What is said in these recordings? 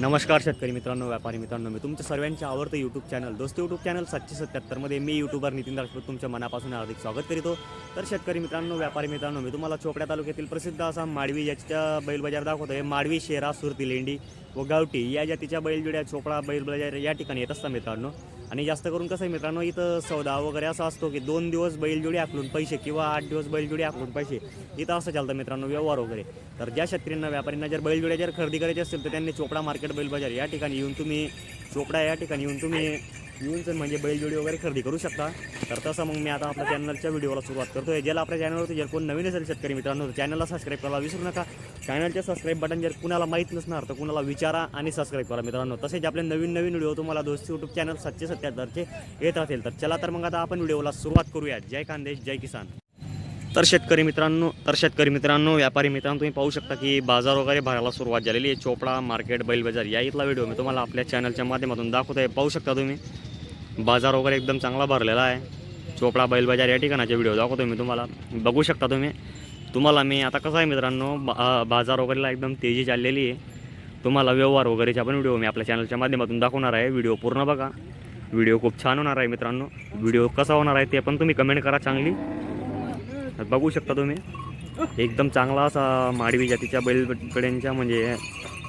नमस्कार शेतकरी मित्रांनो व्यापारी मित्रांनो मी तुमचं सर्वांचे आवडतं यूट्यूब चॅनल दोस्त यूट्यूब चॅनल सातशे सत्याहत्तरमध्ये मी यूट्यूबर नितीन राजपूत तुमच्या मनापासून हार्दिक स्वागत करीतो. तर शेतकरी मित्रांनो व्यापारी मित्रांनो मी तुम्हाला चोपड्या तालुक्यातील प्रसिद्ध असा माडवी याच्या बैल बाजार दाखवतो आहे माडवी शेरा सुरती लेंडी व गावठी या जातीच्या बैलजोड्या चोपडा बैल बाजार या ठिकाणी येत असतात मित्रांनो. आणि जास्त करून कसं आहे मित्रांनो इथं सौदा वगैरे असा असतो की दोन दिवस बैलजोडी आखलून पैसे किंवा आठ दिवस बैलजोडी आखलून पैसे इथं असं चालतं मित्रांनो व्यवहार वगैरे. तर ज्या शेतकऱ्यांना व्यापाऱ्यांना जर बैलजोड्या जर खरेदी करायची असेल तर त्यांनी चोपडा मार्केट बैल बाजार या ठिकाणी येऊन तुम्ही चोपडा या ठिकाणी येऊन तुम्ही येऊन तर म्हणजे बैलजोडी वगैरे खरेदी करू शकता तर तसं मग मी आता आपल्या चॅनलच्या व्हिडिओला सुरुवात करतो आहे ज्याला आपल्या चॅनलवरती जर कोण नवीन असेल शेतकरी मित्रांनो तर चॅनलला सबस्क्राईब करायला विसरू नका. चॅनलचे सबस्क्राईब बटन जर कुणाला माहीत नसणार तर कुणाला विचारा आणि सबस्क्राईब करा मित्रांनो. तसेच आपले नवीन नवीन व्हिडिओ तुम्हाला दोस्त यूट्यूब चॅनल सातशे सत्याहत्तरचे येत राहतील. तर चला तर मग आता आपण व्हिडिओला सुरुवात करूया जय खानदेश जय किसान. तर शेतकरी मित्रांनो तर शेतकरी मित्रांनो व्यापारी मित्रांनो तुम्ही पाहू शकता की बाजार वगैरे भरायला सुरुवात झालेली आहे. चोपडा मार्केट बैल बाजार या इथला व्हिडिओ मी तुम्हाला आपल्या चॅनलच्या माध्यमातून दाखवत आहे पाहू शकता तुम्ही. बाजार वगैरे एकदम चांगला भरलेला आहे. चोपडा बैल बाजार या ठिकाणाचे व्हिडिओ दाखवतो मी तुम्हाला. बघू शकता तुम्ही. तुम्हाला मी आता कसं आहे मित्रांनो बा बाजार वगैरेला एकदम तेजी चाललेली आहे. तुम्हाला व्यवहार वगैरेचा पण व्हिडिओ मी आपल्या चॅनलच्या माध्यमातून दाखवणार आहे. व्हिडिओ पूर्ण बघा. व्हिडिओ खूप छान होणार आहे मित्रांनो. व्हिडिओ कसा होणार आहे ते पण तुम्ही कमेंट करा चांगली. बघू शकता तुम्ही. एकदम चांगला असा माडवी जातीच्या बैलकड्यांच्या म्हणजे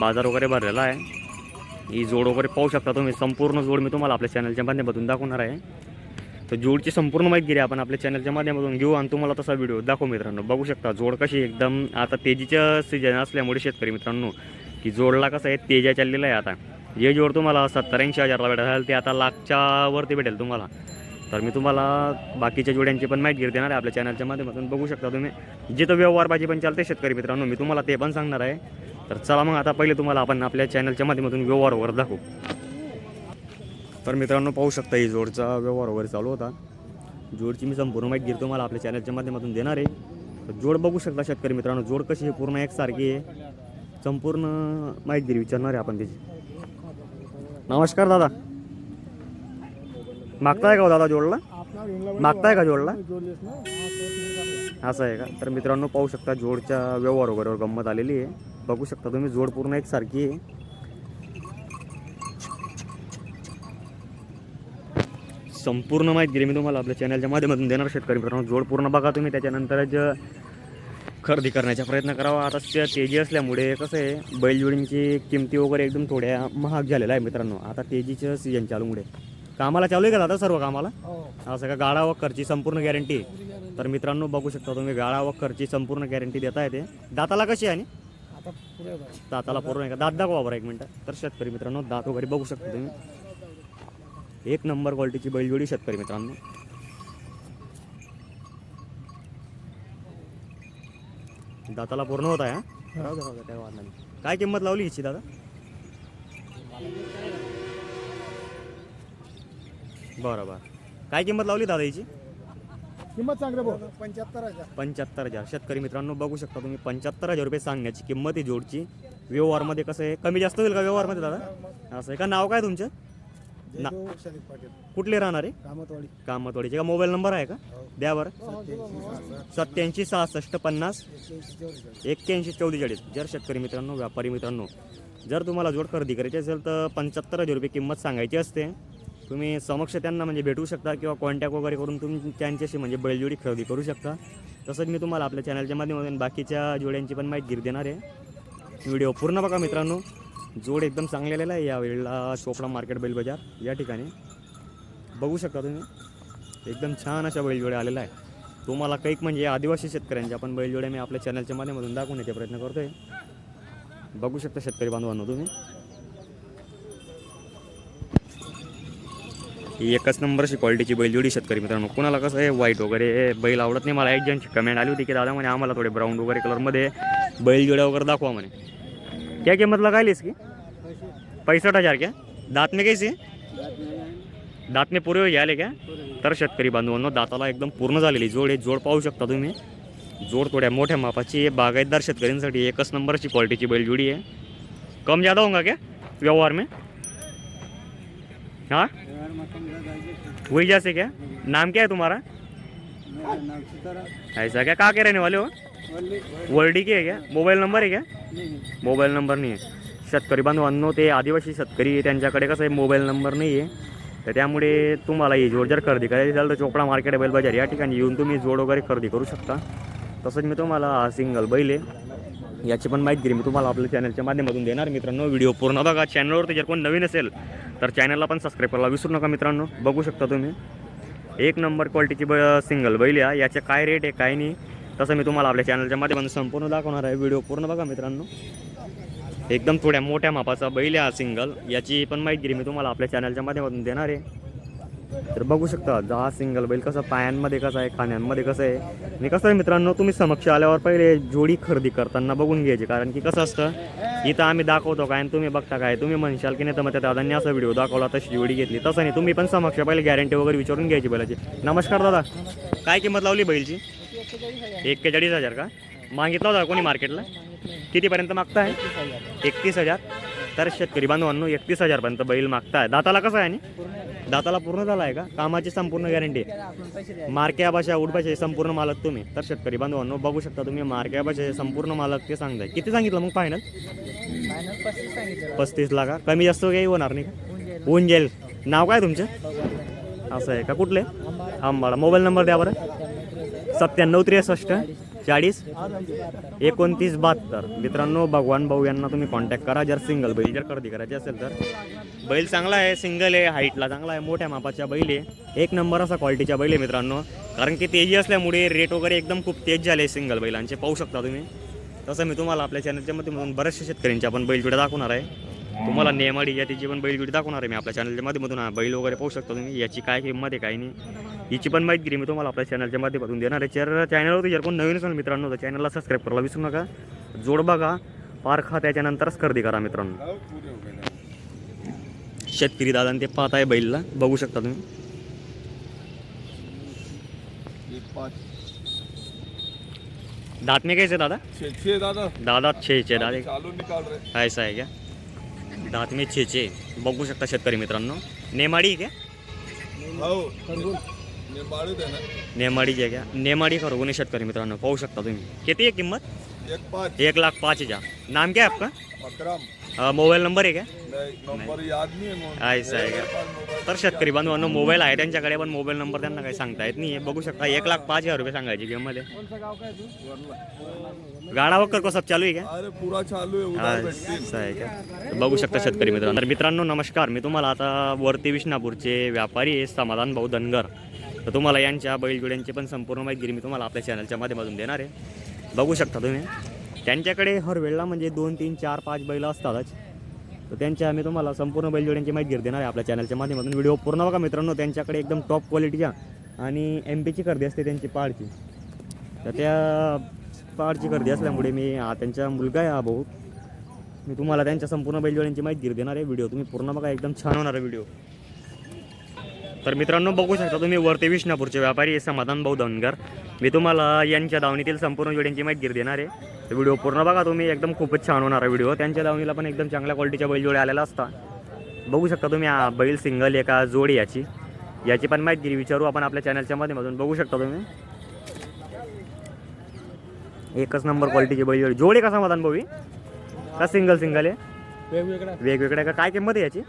बाजार वगैरे भरलेला आहे. ही जोड वगैरे पाहू शकता तुम्ही. संपूर्ण जोड मी तुम्हाला आपल्या चॅनलच्या माध्यमातून दाखवणार आहे. तर जोडची संपूर्ण माहिती गिरी आपण आपल्या चॅनलच्या माध्यमातून घेऊ आणि तुम्हाला तसा व्हिडिओ दाखवू मित्रांनो. बघू शकता जोड कशी एकदम आता तेजीच्या सीजन असल्यामुळे शेतकरी मित्रांनो की जोडला कसं आहे तेजा चाललेला आहे आता. जे जोड तुम्हाला सत्तर ऐंशी हजारला भेटेल ते आता लाखच्या वरती भेटेल तुम्हाला. तर मी तुम्हाला बाकीच्या जोड्यांची पण माहिती देणार आहे आपल्या चॅनलच्या माध्यमातून. बघू शकता तुम्ही जिथं व्यवहार भाजी पण चालते शेतकरी मित्रांनो मी तुम्हाला ते पण सांगणार आहे. तर चला मग आता पहिले तुम्हाला आपण आपल्या चॅनलच्या माध्यमातून व्यवहार वगैरे दाखवू. तर मित्रांनो पाहू शकता ही जोडचा व्यवहार वगैरे चालू होता. जोडची मी संपूर्ण माहिती घेतो तुम्हाला आपल्या चॅनलच्या माध्यमातून देणार आहे. तर जोड बघू शकता शेतकरी मित्रांनो जोड कशी आहे पूर्ण एकसारखी आहे. संपूर्ण माहिती विचारणार आहे आपण त्याची. नमस्कार दादा. मागताय का हो दादा जोडला? मागताय का जोडला? असं आहे का? तर मित्रांनो पाहू शकता जोडच्या व्यवहार वगैरे गंमत आलेली आहे. बघू शकता तुम्ही जोड पूर्ण एकसारखी आहे. संपूर्ण माहिती दिली मी तुम्हाला आपल्या चॅनलच्या माध्यमातून देणार शेतकरी मित्रांनो. जोड पूर्ण बघा तुम्ही त्याच्यानंतरच खरेदी करण्याचा प्रयत्न करावा. आता त्या तेजी असल्यामुळे कसं आहे बैलजोडींची किमती वगैरे एकदम थोड्या महाग झालेल्या आहे मित्रांनो. आता तेजीचं सीजन चालूमुळे कामाला चालू आहे का दादा सर्व कामाला? असं का गाडा वखरची संपूर्ण गॅरंटी तर मित्रांनो बघू शकता तुम्ही गाडा वखरची संपूर्ण गॅरंटी देता येते दाताला कशी आहे आणि? आता पुढे बघ. दाताला पूर्ण आहे का? दात दाखवा बरं एक मिनटं. तर शेतकरी मित्रांनो दात वगैरे बघू शकता तुम्ही. एक नंबर क्वालिटीची बैलजोडी शेतकरी मित्रांनो. दाताला पूर्ण होत आहे हा? राहू दे, राहू दे, काय वाद नाही. काय किंमत लावली हिची दादा? बरं बरं. काय किंमत लावली दादा हिची? किंमत सांग रे भाऊ. पंच्याहत्तर हजार पंच्याहत्तर हजार शेतकरी मित्रांनो बघू शकता तुम्ही पंच्याहत्तर हजार रुपये सांगण्याची किंमत आहे जोडची. व्यवहारमध्ये कसं आहे? कमी जास्त होईल का व्यवहारमध्ये दादा? असं आहे का? नाव काय तुमचं? ना- जयदेव शरीफ पाटील. कुठले राहणार आहे? कामतवाडी. कामतवाडीचे का मोबाईल नंबर आहे का? द्या बरं. सत्याऐंशी सहासष्ट पन्नास एक्क्याऐंशी चौवेचाळीस. जर शेतकरी मित्रांनो व्यापारी मित्रांनो जर तुम्हाला जोड खरेदी करायची असेल तर पंच्याहत्तर हजार रुपये किंमत सांगायची असते. तुम्ही समक्ष त्यांना म्हणजे भेटू शकता किंवा कॉन्टॅक्ट वगैरे करून तुम्ही त्यांच्याशी म्हणजे बैलजोडी खरेदी करू शकता. तसंच मी तुम्हाला आपल्या चॅनलच्या माध्यमातून बाकीच्या जोड्यांची पण माहिती देणार आहे. व्हिडिओ पूर्ण बघा मित्रांनो. जोड एकदम चांगलेला आहे यावेळेला चोपडा मार्केट बैल बाजार या ठिकाणी. बघू शकता तुम्ही. एकदम छान अशा बैलजोड्या आलेला आहे तुम्हाला कैक म्हणजे आदिवासी शेतकऱ्यांच्या आपण बैलजोड्या मी आपल्या चॅनलच्या माध्यमातून दाखवण्याचा प्रयत्न करतोय. बघू शकता शेतकरी बांधवांनो तुम्ही. एकच नंबरची क्वालिटीची बैल जोडी शेतकरी मित्रांनो. कुणाला कसं आहे वाईट वगैरे बैल आवडत नाही मला. एक जणची कमेंट आली होती की दादा म्हणे आम्हाला थोडे ब्राऊन वगैरे कलरमध्ये बैलजोड्या वगैरे दाखवा म्हणे. क्या किंमतला काय लिस की? पैसठ हजार क्या? दात में कैसी? दात में पुरे आले क्या? तर शेतकरी बांधवांनो दाताला एकदम पूर्ण झालेली जोड आहे. जोड पाहू शकता तुम्ही. जोड थोड्या मोठ्या मापाची बागायतदार शेतकऱ्यांसाठी एकच नंबरची क्वालिटीची बैल जोडी आहे. कम ज़्यादा होगा क्या? व्यवहार में? हाँ? वही जैसे क्या? नाम क्या है तुम्हारा? ऐसा क्या? कहाँ के रहने वाले हो? वर्डी के है क्या? मोबाइल नंबर है क्या? मोबाइल नंबर नहीं है। शेतकरी बांधवांनो ते आदिवासी शेतकरी आहे, त्यांच्याकडे कसं आहे मोबाईल नंबर नाही आहे. तर त्यामुळे तुम्हाला ही जोड जर खरेदी करायची असेल तर चोपडा मार्केट बैल बाजार या ठिकाणी येऊन तुम्ही जोड वगैरे खरेदी करू शकता. तसंच मी तुम्हाला सिंगल बैल आहे. याची पण माहिती मी तुम्हाला आपल्या चॅनलच्या माध्यमातून देणार मित्रांनो व्हिडिओ पूर्ण बघा. चॅनलवरती जर कोण नवीन असेल तर चॅनलला पण सबस्क्राईब करायला विसरू नका मित्रांनो. बघू शकता तुम्ही. एक नंबर क्वालिटीची ब सिंगल बैल या याचे काय रेट आहे काय नाही तसं मी तुम्हाला आपल्या चॅनलच्या माध्यमातून संपूर्ण दाखवणार आहे. व्हिडिओ पूर्ण बघा मित्रांनो. एकदम थोड्या मोठ्या मापाचा बैल हा सिंगल याची पण माहिती मी तुम्हाला आपल्या चॅनलच्या माध्यमातून देणार आहे. तर बघू शकता दहा सिंगल बैल कसं पायांमध्ये कसं आहे खाण्यांमध्ये कसं आहे. आणि कसं आहे मित्रांनो तुम्ही समक्ष आल्यावर पहिले जोडी खरेदी करताना बघून घ्यायची कारण की कसं असतं इथं आम्ही दाखवतो काय आणि तुम्ही बघता काय तुम्ही म्हणशाल की नाही तर मग त्या दादांनी असा व्हिडिओ दाखवला तशी जोडी घेतली. तसं नाही तुम्ही पण समक्ष पहिले गॅरंटी वगैरे विचारून घ्यायची बैलाची. नमस्कार दादा काय किंमत लावली बैलची? एक्केचाळीस हजार का? मागितला होता कोणी मार्केटला? कितीपर्यंत मागताय? एकतीस हजार. तर शेतकरी बांधवांनो एकतीस हजारपर्यंत बैल मागताय. दाताला कसं आहे आणि? दाताला पूर्ण झाला आहे का? कामाची संपूर्ण गॅरंटी मार्क्या भाषा उडभाषा संपूर्ण मालक तुम्ही. तर शेतकरी बांधवांनो बघू शकता तुम्ही मार्क्या भाषा संपूर्ण मालक ते सांगताय. किती सांगितलं मग फायनल पस्तीस लाखा कमी जास्त काही होणार नाही का? होऊन जाईल नाव काय तुमचं? असं आहे का? कुठले? आंबाडा मोबाईल नंबर द्या बरं. सत्त्याण्णव त्रेसष्ट. चाळीस? एकोणतीस बहात्तर. मित्रांनो भगवान भाऊ यांना तुम्ही कॉन्टॅक्ट करा. जर सिंगल बैल जर खरेदी करायची असेल तर. बैल चांगला आहे सिंगल आहे हाईटला चांगला आहे मोठ्या मापाच्या बैल आहे. एक नंबर असा क्वालिटीच्या बैल आहे मित्रांनो. कारण की तेजी असल्यामुळे रेट वगैरे एकदम खूप तेज झाले सिंगल बैलांचे. पाहू शकता तुम्ही. तसं मी तुम्हाला आपल्या चॅनलच्या माध्यमातून बऱ्याचशा शेतकऱ्यांची आपण बैलजोड्या दाखवणार आहे. तुम्हाला नेमाडी जातीची पण बैलजोडी दाखवणार आहे मी आपल्या चॅनलच्या माध्यमातून बैल वगैरे पाहू शकता तुम्ही. याची काय किंमत आहे काही नाही. हिची पण माहिती मी तुम्हाला आपल्या चॅनलच्या माध्यमातून देणार आहे. चॅनल चॅनलवरती जर कोण नवीन असेल मित्रांनो तर चॅनलला सबस्क्राईब करायला विसरू नका. जोड बघा पारखा त्याच्यानंतरच खरेदी करा मित्रांनो. शेतकरी दादा ते पाहत आहे बैलला. बघू शकता तुम्ही. दात में कैसे दादा? छे दादा. दादा. छे छे दादा ऐसा आहे क्या दात में छे छे बघू शकता शेतकरी मित्रांनो. नेमाडी आहे क्या निंबाळीत आहे ना? नेमाडीची आहे क्या नेमाडी खरगोनी शेतकरी मित्रांनो. पाहू शकता तुम्ही. किती आहे किंमत? एक पाच. एक लाख पाच हजार. नाम क्या है आपका? अकराम. अ, मोबाईल नंबर आहे क्या नाही नंबर याद नाही आहे म्हणून. ऐसा आहे का तर शेतकरी बांधवांनो मोबाईल आहे त्यांच्याकडे पण मोबाईल नंबर त्यांना काही सांगता येत नाही बघू शकता एक लाख पाच हजार रुपये सांगायची किंमत आहे. गाडा वक्कर को सब चालू आहे का? अरे पुरा चालू आहे उधार भेटतील. असं आहे का? बघू शकता शेतकरी मित्रांनो. तर मित्रांनो नमस्कार. मी तुम्हाला आता वरती विष्णापूरचे व्यापारी आहे समाधान भाऊ धनगर. तर तुम्हाला यांच्या बैलजोड्यांची पण संपूर्ण माहिती मी तुम्हाला आपल्या चॅनलच्या माध्यमातून देणार आहे. बघू शकता तुम्ही. त्यांच्याकडे हर वेळेला म्हणजे दोन तीन चार पाच बैल असतातच. तर त्यांच्या मी तुम्हाला संपूर्ण बैलजोड्यांची माहिती देणार आहे आपल्या चॅनलच्या माध्यमातून. व्हिडिओ पूर्ण बघा मित्रांनो त्यांच्याकडे एकदम टॉप क्वालिटीच्या आणि एम पीची गर्दी असते त्यांची पाडची. तर त्या पाडची गर्दी असल्यामुळे मी हा त्यांचा मुलगा आहे हा भाऊ. मी तुम्हाला त्यांच्या संपूर्ण बैलजोड्यांची माहिती देणार आहे. व्हिडिओ तुम्ही पूर्ण बघा एकदम छान होणार आहे व्हिडिओ. तर मित्रांनो बघू शकता तुम्ही वरते विष्णापूरचे व्यापारी समाधान भाऊ धनगर. मी तुम्हाला यांच्या दावणीतील संपूर्ण जोड्यांची माहिती देणार आहे. व्हिडिओ पूर्ण बघा तुम्ही एकदम खूपच छान होणार आहे व्हिडिओ. त्यांच्या दावणीला पण एकदम चांगल्या क्वालिटीच्या बैलजोड्या आलेल्या असतात बघू शकता तुम्ही बैल सिंगल आहे का जोडी याची. याची पण माहिती विचारू आपण आपल्या चॅनलच्या माध्यमातून. बघू शकता तुम्ही. एकच नंबर क्वालिटीची बैलजोडी जोडी. का समाधान भाऊ? का सिंगल सिंगल आहे? वेगवेगळ्या. वेगवेगळ्या काय किंमत आहे याची?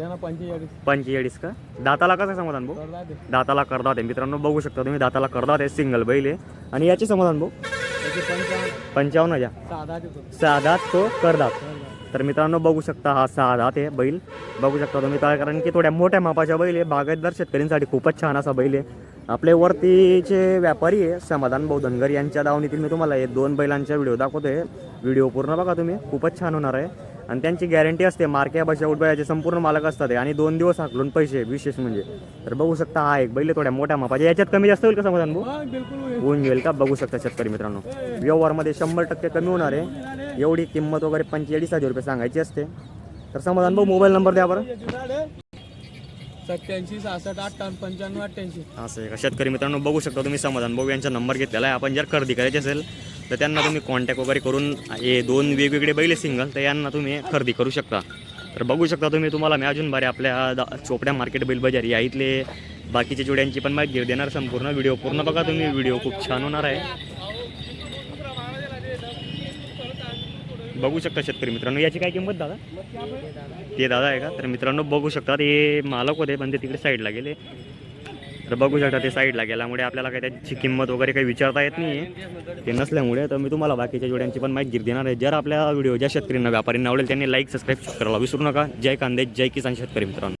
त्यांना पंचेचाळीस. पंचेचाळीस का? दाताला कसं समाधान भाऊ? करला ते दाताला करदात. आहे मित्रांनो बघू शकता तुम्ही दाताला करदात आहे सिंगल बैल आहे. आणि याचे समाधान भाऊ? त्याचे पंचावन्न. पंचावन्न हजार. सहा दहा देतो सहा दात तो करदात. तर मित्रांनो बघू शकता हा सहा दात आहे बैल. बघू शकता तुम्ही काय कारण की थोड्या मोठ्या मापाच्या बैल आहे. बागायतदार शेतकऱ्यांसाठी खूपच छान असा बैल आहे. आपले वरतीचे व्यापारी आहे समाधान भाऊ धनगर यांच्या दावणीतील मी तुम्हाला हे दोन बैलांचा व्हिडिओ दाखवतोय. व्हिडिओ पूर्ण बघा तुम्ही. खूपच छान होणार आहे. आणि त्यांची गॅरंटी असते मार्क्या भाषा उडबायाचे संपूर्ण मालक असतात. आणि दोन दिवस हाकलून पैसे विशेष म्हणजे. तर बघू शकता हा एक बैल थोड्या मोठ्या मापाचे. याच्यात कमी जास्त होईल का समाधान भाऊ. होऊन जाईल का? बघू शकता शेतकरी मित्रांनो. व्यवहारमध्ये शंभर टक्के कमी होणार आहे. एवढी किंमत वगैरे पंचेचाळीस हजार रुपये सांगायची असते. तर समाधान भाऊ मोबाईल नंबर द्या बरं. सत्याऐंशी सहासष्ट अठ्ठावन्न पंच्याण्णव अठ्ठ्याऐंशी. असं आहे का? शेतकरी मित्रांनो बघू शकता तुम्ही समाधान भाऊ यांचा नंबर घेतलेला आहे. आपण जर खरेदी करायची असेल तर त्यांना तुम्ही कॉन्टॅक्ट वगैरे करून हे दोन वेगवेगळे बैल सिंगल तर यांना तुम्ही खरेदी करू शकता. तर बघू शकता तुम्ही तुम्हाला मी अजून बरे आपल्या दा- चोपड्या मार्केट बैल बाजार या इथले बाकीच्या जोड्यांची पण माहिती देणार. संपूर्ण व्हिडिओ पूर्ण बघा तुम्ही. व्हिडिओ खूप छान होणार आहे. बघू शकता शेतकरी मित्रांनो याची काय किंमत दादा? ते दादा आहे का? तर मित्रांनो बघू शकता ते मालक होते पण ते तिकडे साईडला गेले. तर बघू शकता ते साईडला गेल्यामुळे आपल्याला काही त्याची किंमत वगैरे काही विचारता येत नाही आहे ते नसल्यामुळे तर मी तुम्हाला बाकीच्या जोड्यांची पण माहिती देणार आहे. जर आपल्या व्हिडिओ ज्या शेतकऱ्यांना व्यापाऱ्यांना आवडेल त्यांनी लाईक सबस्क्राईब करायला विसरू नका. जय कांदे जय किसान शेतकरी मित्रांनो.